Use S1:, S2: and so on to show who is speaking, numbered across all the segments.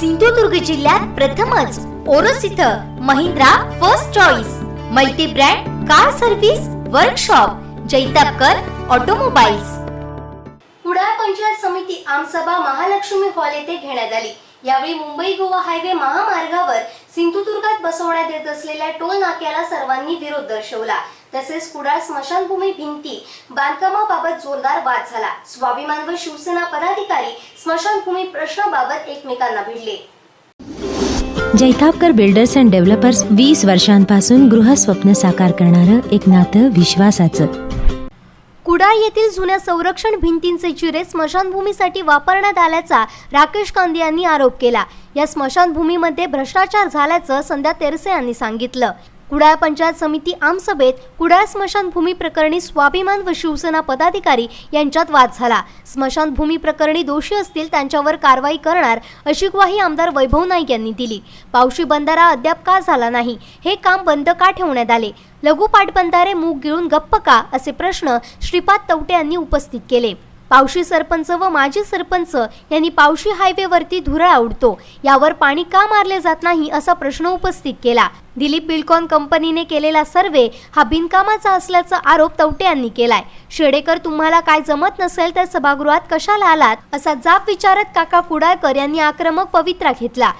S1: सिंधुदुर्ग जिल्ह्यात प्रथमच ओरोस इथं Mahindra first choice multi brand car service workshop Jaitapkar automobiles
S2: Kudal panchayat समिती आमसभा महालक्ष्मी हॉल येथे घेण्यात आली. यावेळी मुंबई गोवा हायवे महामार्गावर सिंधुदुर्गात बसवण्यात येत असलेल्या टोल नाक्याला सर्वांनी विरोध दर्शवला. तसेच कुडाळ स्मशानभूमी भिंती बांधकामाबाबत जोरदार वाद झाला. स्वाभिमान व शिवसेना पदाधिकारी स्मशानभूमी प्रश्नाबाबत एकमेकांना भिडले.
S3: जैतापकर बिल्डर्स अँड डेव्हलपर्स वीस वर्षांपासून गृहस्वप्न साकार करणारं एक नातं विश्वासाचं.
S2: कुडाळ येथील जुन्या संरक्षण भिंतींचे चिरे स्मशानभूमीसाठी वापरण्यात आल्याचा राकेश कांदे यांनी आरोप केला. या स्मशानभूमीमध्ये भ्रष्टाचार झाल्याचं संध्या तेरसे यांनी सांगितलं. कुडाळ पंचायत समिती आमसभेत कुडाळ स्मशानभूमी प्रकरणी स्वाभिमान व शिवसेना पदाधिकारी यांच्यात वाद झाला. स्मशानभूमी प्रकरणी दोषी असतील त्यांच्यावर कारवाई करणार अशी ग्वाही आमदार वैभव नाईक यांनी दिली. पावशी बंधारा अद्याप का झाला नाही हे काम बंद का ठेवण्यात आले? लघु पाटबंधारे मूग गिळून गप्प का? असे प्रश्न श्रीपाद तवटे यांनी उपस्थित केले. पावशी सरपंच व माजी सरपंच यांनी पावशी हायवेवरती धुरळा उडतो यावर पाणी का मारले जात नाही असा प्रश्न उपस्थित केला. दिलीप बिल्कॉन कंपनीने केलेला सर्वे हा बिनकामाचा असल्याचा आरोप तवटे यांनी केलाय. शेडेकर तुम्हाला काय जमत नसेल तर सभागृहात कशाला आलात? असा जाब विचारत काका कुडाळकर यांनी आक्रमक पवित्रा घेतला.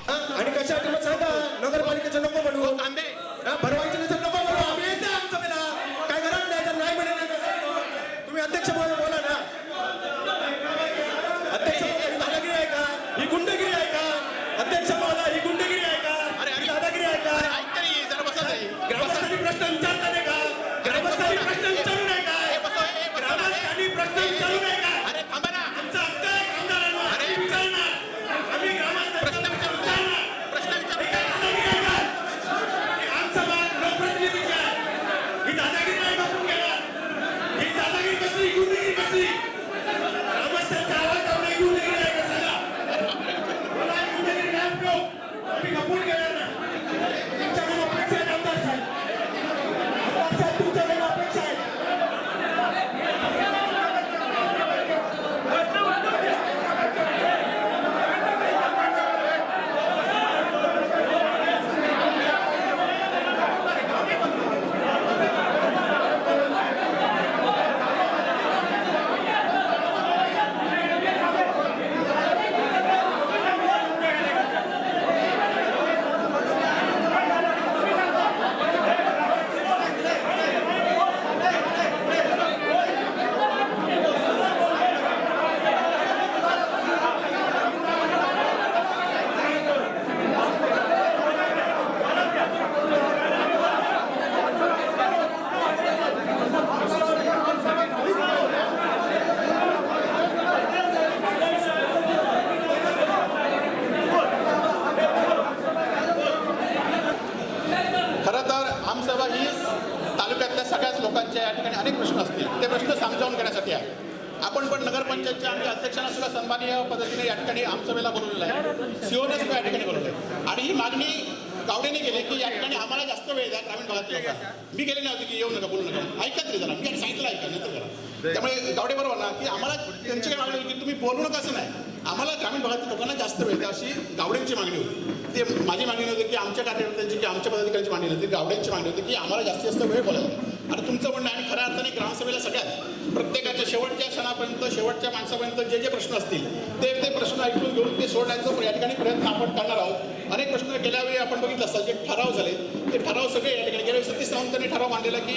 S4: सगळ्याच लोकांच्या या ठिकाणी अनेक प्रश्न असतील. ते प्रश्न समजावून घेण्यासाठी आहे. आपण पण नगरपंचायतच्या आम्ही अध्यक्षांना सुद्धा सन्माननीय पद्धतीने या ठिकाणी आमसभेला बोलवलेलं आहे. सीओने सुद्धा या ठिकाणी बोलवलं आहे. आणि ही मागणी गावडेने केली की या ठिकाणी आम्हाला जास्त वेळ द्या ग्रामीण भागात मी गेले नव्हते की येऊ नका बोलू नका. ऐकत नाही जरा. मी सांगितलं ऐका नंतर करा. त्यामुळे गावडे बरोबर ना की आम्हाला त्यांची काय मागणी होती की तुम्ही बोलू नका असं नाही. आम्हाला ग्रामीण भागातील लोकांना जास्त वेळ द्या अशी गावड्यांची मागणी होती. ते माझी मागणी होती की आमच्या कार्यकर्त्यांची की आमच्या पदाधिकाऱ्यांची मागणी होती गावड्यांची मागणी होती की आम्हाला जास्तीत जास्त वेळ बोलायला आणि तुमचं म्हणणं आणि खऱ्या अर्थाने ग्रामसभेला सगळ्यात प्रत्येकाच्या शेवटच्या क्षणापर्यंत शेवटच्या माणसापर्यंत जे जे प्रश्न असतील ते ते प्रश्न ऐकून घेऊन ते सोडण्याचा या ठिकाणी प्रयत्न आपण करणार आहोत. अनेक प्रश्न गेल्या वेळी आपण बघितलं असतात जे ठराव झाले ते ठराव सगळे या ठिकाणी गेल्या सतीश सावंतांनी ठराव मांडलेला की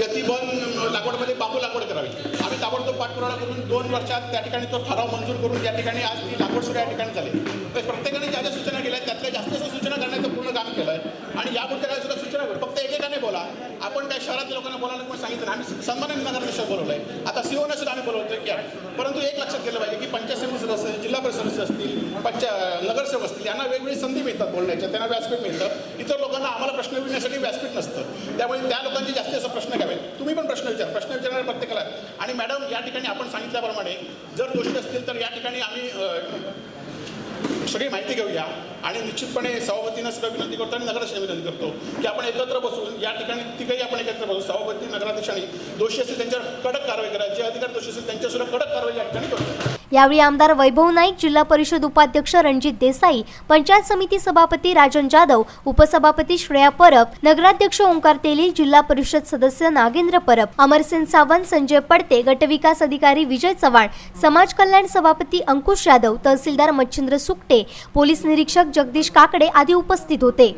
S4: यतिबन लागवडमध्ये बांबू लागवड करावी. आम्ही ताबडतोब पाठपुरावा करून दोन वर्षात त्या ठिकाणी तो ठराव मंजूर करून त्या ठिकाणी आज ती लागवड सुद्धा या ठिकाणी झाली. तर प्रत्येकाने ज्या ज्या सूचना केल्या आहेत, त्यातल्या जास्त जास्त सूचना करण्याचं पूर्ण काम केलं आहे आणि यापुढच्या काही सुद्धा सूचना करू. फक्त एकेकाने बोला आपण त्या शहरातल्या लोकांना बोलायला कोणी सांगितलं नाही. आम्ही सन्मानाने नगराध्यक्ष बोलवलं आहे आता सीओने सुद्धा आम्ही बोलवतो की परंतु एक लक्षात केलं पाहिजे की पंचायत समिती सदस्य जिल्हा परिषद सदस्य असतील पंचा नगरसेवक असतील यांना वेगवेगळी संधी मिळतात बोलण्याच्या त्यांना व्यासपीठ मिळतं. इतर लोकांना आम्हाला प्रश्न विचारण्यासाठी व्यासपीठ नसतं. त्यामुळे त्या लोकांचे जास्ती असं प्रश्न घ्यावेत तुम्ही पण प्रश्न विचार. प्रश्न विचारणारे प्रत्येकाला. आणि मॅडम या ठिकाणी आपण सांगितल्याप्रमाणे जर दोषी असतील तर या ठिकाणी आम्ही सगळी माहिती घेऊया. आणि निश्चितपणे सभापतींना सुद्धा विनंती करतो आणि नगराध्यक्षांना विनंती करतो की आपण एकत्र बसून या ठिकाणी तिघही आपण एकत्र बसून सभापती नगराध्यक्षांनी दोषी असतील त्यांच्यावर कडक कारवाई करा. जे अधिकार दोषी असतील त्यांच्यासुद्धा कडक कारवाई या ठिकाणी करतो.
S2: यावेळी आमदार वैभव नाईक जिल्हा परिषद उपाध्यक्ष रणजित देसाई पंचायत समिती सभापती राजन जाधव उपसभापती श्रेया परब नगराध्यक्ष ओंकार तेली जिल्हा परिषद सदस्य नागेंद्र परब अमरसेन सावंत संजय पडते गटविकास अधिकारी विजय चव्हाण समाज कल्याण सभापती अंकुश यादव तहसीलदार मच्छिंद्र सुकटे पोलीस निरीक्षक जगदीश काकडे आदी उपस्थित होते.